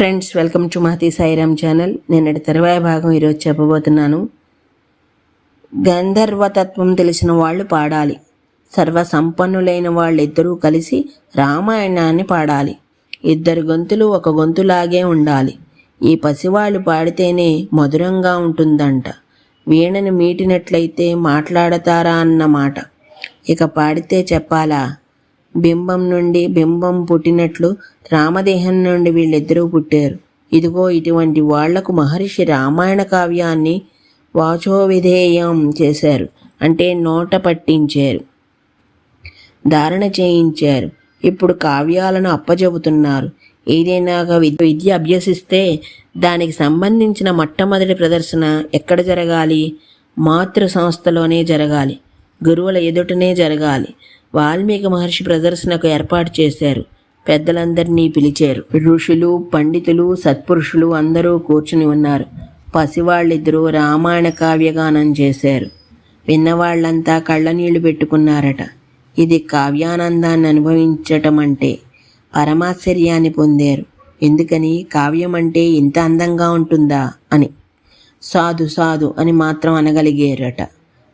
Friends welcome to Mahathi Sairam channel నిన్నటి తరువాయ భాగం ఈరోజు చెప్పబోతున్నాను. గంధర్వతత్వం తెలిసిన వాళ్ళు పాడాలి. సర్వ సంపన్నులైన వాళ్ళిద్దరూ కలిసి రామాయణాన్ని పాడాలి. ఇద్దరు గొంతులు ఒక గొంతులాగే ఉండాలి. ఈ పసివాళ్ళు పాడితేనే మధురంగా ఉంటుందంట. వీణను మీటినట్లయితే మాట్లాడతారా అన్నమాట ఇక పాడితే చెప్పాలా? బింబం నుండి బింబం పుట్టినట్లు రామదేహం నుండి వీళ్ళిద్దరూ పుట్టారు. ఇదిగో ఇటువంటి వాళ్ళకు మహర్షి రామాయణ కావ్యాన్ని వాచోవిధేయం చేశారు. అంటే నోట పట్టించారు. ధారణ చేయించారు. ఇప్పుడు కావ్యాలను అప్పజెబుతున్నారు. ఏదైనా విద్య విద్య అభ్యసిస్తే దానికి సంబంధించిన మొట్టమొదటి ప్రదర్శన ఎక్కడ జరగాలి? మాతృ సంస్థలోనే జరగాలి. గురువుల ఎదుటనే జరగాలి. వాల్మీకి మహర్షి ప్రదర్శనకు ఏర్పాటు చేశారు. పెద్దలందరినీ పిలిచారు. ఋషులు పండితులు సత్పురుషులు అందరూ కూర్చుని ఉన్నారు. పసివాళ్ళిద్దరూ రామాయణ కావ్యగానం చేశారు. విన్నవాళ్ళంతా కళ్ళనీళ్ళు పెట్టుకున్నారట. ఇది కావ్యానందాన్ని అనుభవించటం అంటే పరమాశ్చర్యాన్ని పొందారు. ఎందుకని? కావ్యం అంటే ఇంత అందంగా ఉంటుందా? అని. సాధు సాధు అని మాత్రం అనగలిగారట.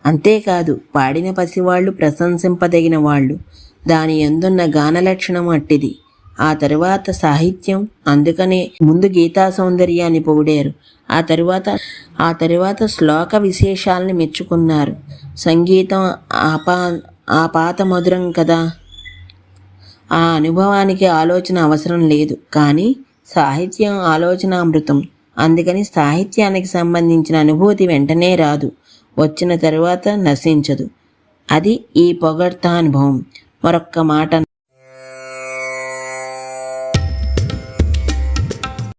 అంతేకాదు పాడిన పసివాళ్ళు ప్రశంసింపదగిన వాళ్ళు. దాని ఎందున్న గానలక్షణం అట్టిది. ఆ తరువాత సాహిత్యం అందుకనే ముందు గీతా సౌందర్యాన్ని పొగిడారు. ఆ తరువాత ఆ తరువాత శ్లోక విశేషాలని మెచ్చుకున్నారు. సంగీతం ఆపా ఆపాత మధురం కదా. ఆ అనుభవానికి ఆలోచన అవసరం లేదు. కానీ సాహిత్యం ఆలోచన అమృతం అందుకని సాహిత్యానికి సంబంధించిన అనుభూతి వెంటనే రాదు. వచ్చిన తరువాత నశించదు. అది ఈ పొగడ్తానుభవం. మరొక్క మాట